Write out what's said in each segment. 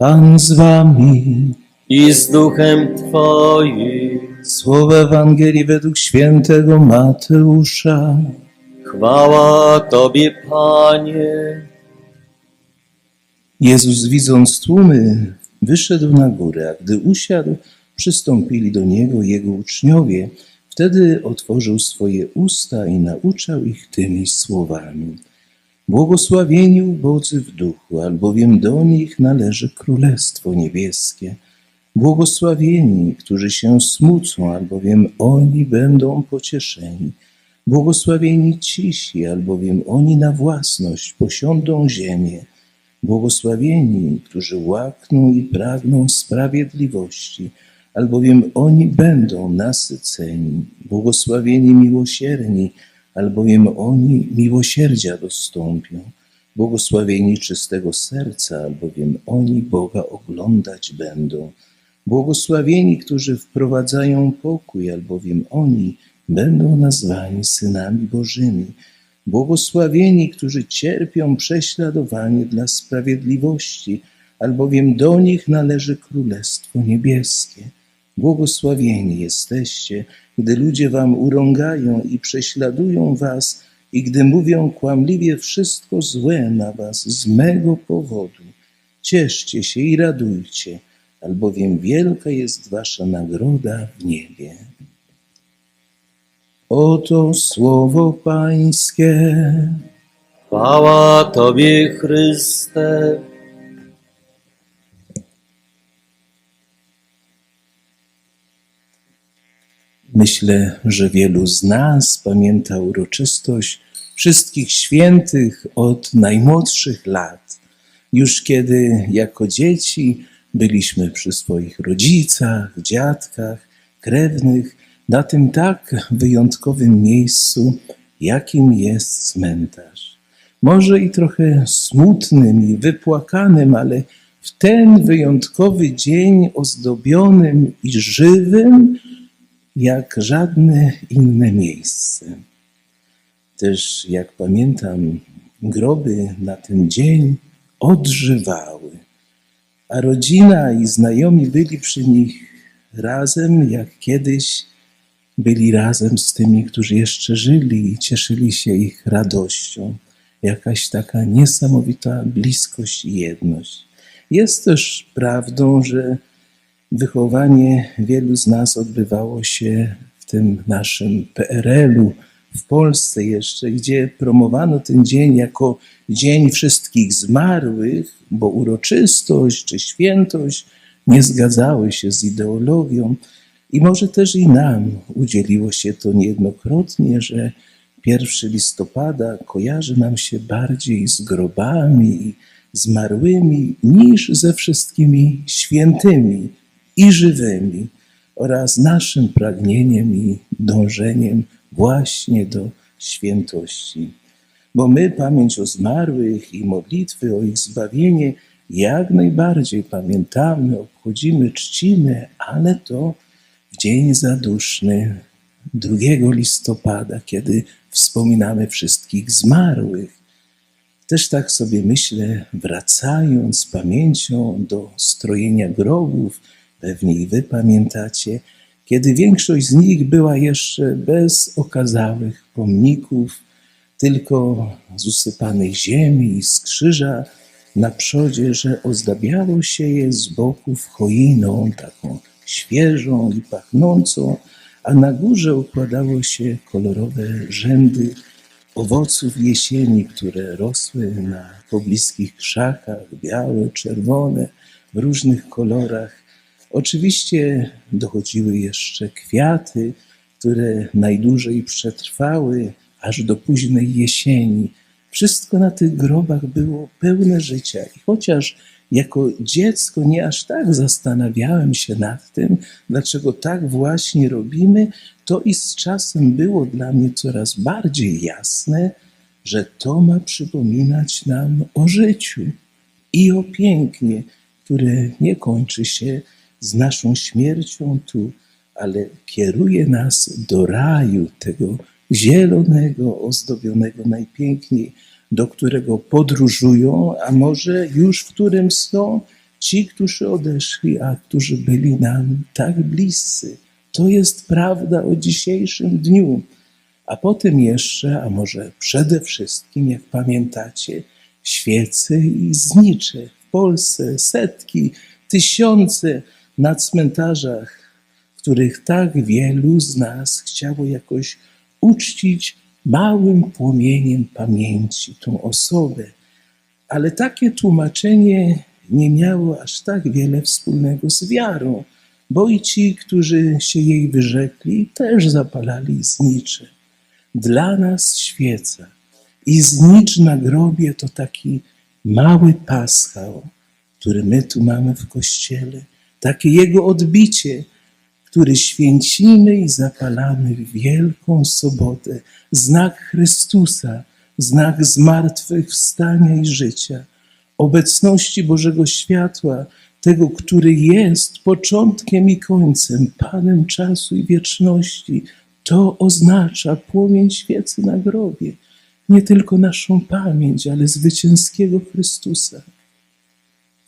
Pan z wami. i z duchem Twoim. Słowa Ewangelii według świętego Mateusza. Chwała Tobie, Panie. Jezus widząc tłumy, wyszedł na górę, a gdy usiadł, przystąpili do Niego Jego uczniowie. Wtedy otworzył swoje usta i nauczał ich tymi słowami. Błogosławieni ubodzy w duchu, albowiem do nich należy Królestwo Niebieskie. Błogosławieni, którzy się smucą, albowiem oni będą pocieszeni. Błogosławieni cisi, albowiem oni na własność posiądą ziemię. Błogosławieni, którzy łakną i pragną sprawiedliwości, albowiem oni będą nasyceni. Błogosławieni miłosierni, albowiem oni miłosierdzia dostąpią. Błogosławieni czystego serca, albowiem oni Boga oglądać będą. Błogosławieni, którzy wprowadzają pokój, albowiem oni będą nazwani synami Bożymi. Błogosławieni, którzy cierpią prześladowanie dla sprawiedliwości, albowiem do nich należy Królestwo Niebieskie. Błogosławieni jesteście, gdy ludzie wam urągają i prześladują was, i gdy mówią kłamliwie wszystko złe na was z mego powodu. Cieszcie się i radujcie, albowiem wielka jest wasza nagroda w niebie. Oto słowo Pańskie. Chwała Tobie, Chryste. Myślę, że wielu z nas pamięta uroczystość wszystkich świętych od najmłodszych lat. Już kiedy jako dzieci byliśmy przy swoich rodzicach, dziadkach, krewnych, na tym tak wyjątkowym miejscu, jakim jest cmentarz. Może i trochę smutnym i wypłakanym, ale w ten wyjątkowy dzień ozdobionym i żywym, jak żadne inne miejsce. Też, jak pamiętam, groby na ten dzień odżywały, a rodzina i znajomi byli przy nich razem, jak kiedyś byli razem z tymi, którzy jeszcze żyli i cieszyli się ich radością. Jakaś taka niesamowita bliskość i jedność. Jest też prawdą, że wychowanie wielu z nas odbywało się w tym naszym PRL-u, w Polsce jeszcze, gdzie promowano ten dzień jako Dzień Wszystkich Zmarłych, bo uroczystość czy świętość nie zgadzały się z ideologią. I może też i nam udzieliło się to niejednokrotnie, że 1 listopada kojarzy nam się bardziej z grobami i zmarłymi niż ze wszystkimi świętymi i żywymi oraz naszym pragnieniem i dążeniem właśnie do świętości. Bo my pamięć o zmarłych i modlitwy o ich zbawienie jak najbardziej pamiętamy, obchodzimy, czcimy, ale to w dzień zaduszny 2 listopada, kiedy wspominamy wszystkich zmarłych. Też tak sobie myślę, wracając pamięcią do strojenia grobów, pewnie i wy pamiętacie, kiedy większość z nich była jeszcze bez okazałych pomników, tylko z usypanej ziemi i z krzyża na przodzie, że ozdabiało się je z boków choiną, taką świeżą i pachnącą, a na górze układało się kolorowe rzędy owoców jesieni, które rosły na pobliskich krzakach, białe, czerwone, w różnych kolorach. Oczywiście dochodziły jeszcze kwiaty, które najdłużej przetrwały aż do późnej jesieni. Wszystko na tych grobach było pełne życia. I chociaż jako dziecko nie aż tak zastanawiałem się nad tym, dlaczego tak właśnie robimy, to i z czasem było dla mnie coraz bardziej jasne, że to ma przypominać nam o życiu i o pięknie, które nie kończy się z naszą śmiercią tu, ale kieruje nas do raju, tego zielonego, ozdobionego najpiękniej, do którego podróżują, a może już w którym są ci, którzy odeszli, a którzy byli nam tak bliscy. To jest prawda o dzisiejszym dniu. A potem jeszcze, a może przede wszystkim, jak pamiętacie, świece i znicze w Polsce, setki, tysiące na cmentarzach, których tak wielu z nas chciało jakoś uczcić małym płomieniem pamięci tą osobę. Ale takie tłumaczenie nie miało aż tak wiele wspólnego z wiarą, bo i ci, którzy się jej wyrzekli, też zapalali znicze. Dla nas świeca i znicz na grobie to taki mały paschał, który my tu mamy w kościele, takie jego odbicie, który święcimy i zapalamy w Wielką Sobotę, znak Chrystusa, znak zmartwychwstania i życia, obecności Bożego Światła, tego, który jest początkiem i końcem, Panem czasu i wieczności. To oznacza płomień świecy na grobie, nie tylko naszą pamięć, ale zwycięskiego Chrystusa.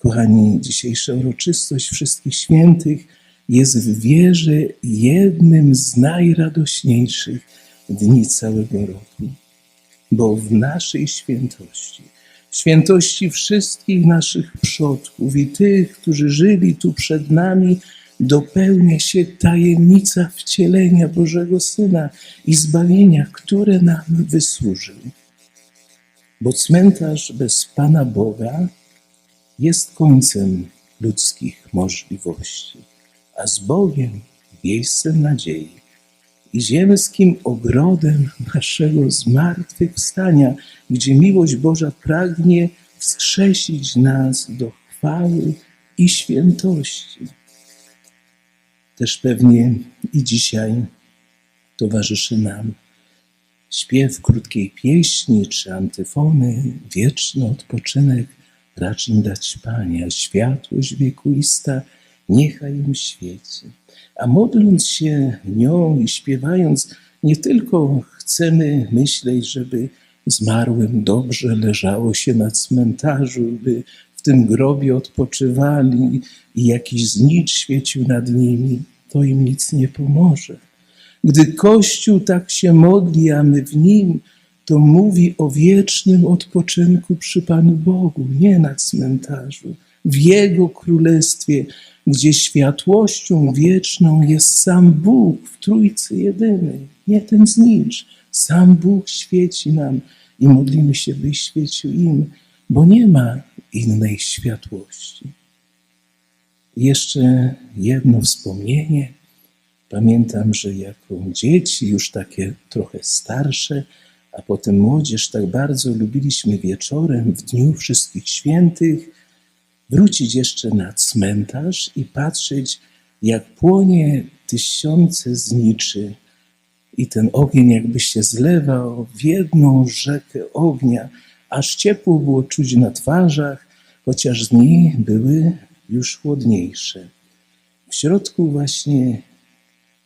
Kochani, dzisiejsza uroczystość wszystkich świętych jest w wierze jednym z najradośniejszych dni całego roku, bo w naszej świętości, świętości wszystkich naszych przodków i tych, którzy żyli tu przed nami, dopełnia się tajemnica wcielenia Bożego Syna i zbawienia, które nam wysłużył. Bo cmentarz bez Pana Boga jest końcem ludzkich możliwości, a z Bogiem miejscem nadziei i ziemskim ogrodem naszego zmartwychwstania, gdzie miłość Boża pragnie wskrzesić nas do chwały i świętości. Też pewnie i dzisiaj towarzyszy nam śpiew krótkiej pieśni czy antyfony, wieczny odpoczynek racz dać Panie, światłość wiekuista niechaj im świeci. A modląc się nią i śpiewając, nie tylko chcemy myśleć, żeby zmarłym dobrze leżało się na cmentarzu, by w tym grobie odpoczywali i jakiś znicz świecił nad nimi, to im nic nie pomoże. Gdy Kościół tak się modli, a my w nim, to mówi o wiecznym odpoczynku przy Panu Bogu, nie na cmentarzu, w Jego królestwie, gdzie światłością wieczną jest sam Bóg w Trójcy Jedynej, nie ten znicz. Sam Bóg świeci nam i modlimy się, by świecił im, bo nie ma innej światłości. Jeszcze jedno wspomnienie. Pamiętam, że jako dzieci, już takie trochę starsze, a potem młodzież, tak bardzo lubiliśmy wieczorem w Dniu Wszystkich Świętych wrócić jeszcze na cmentarz i patrzeć, jak płonie tysiące zniczy i ten ogień jakby się zlewał w jedną rzekę ognia, aż ciepło było czuć na twarzach, chociaż dni były już chłodniejsze. W środku właśnie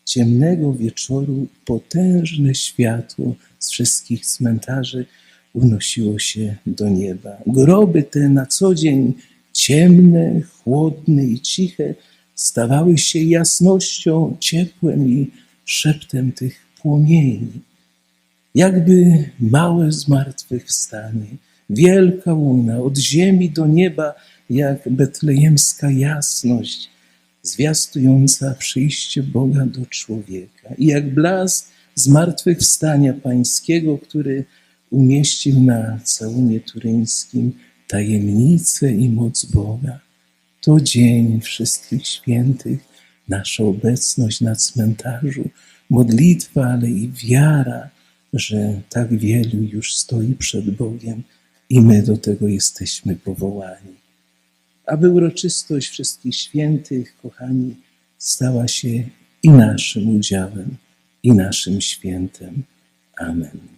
ciemnego wieczoru potężne światło z wszystkich cmentarzy unosiło się do nieba. Groby te na co dzień ciemne, chłodne i ciche stawały się jasnością, ciepłem i szeptem tych płomieni. Jakby małe zmartwychwstanie, wielka łuna od ziemi do nieba, jak betlejemska jasność, zwiastująca przyjście Boga do człowieka. I jak blask zmartwychwstania pańskiego, który umieścił na całunie turyńskim tajemnicę i moc Boga. To dzień wszystkich świętych, nasza obecność na cmentarzu, modlitwa, ale i wiara, że tak wielu już stoi przed Bogiem i my do tego jesteśmy powołani. Aby uroczystość wszystkich świętych, kochani, stała się i naszym udziałem, i naszym świętem. Amen.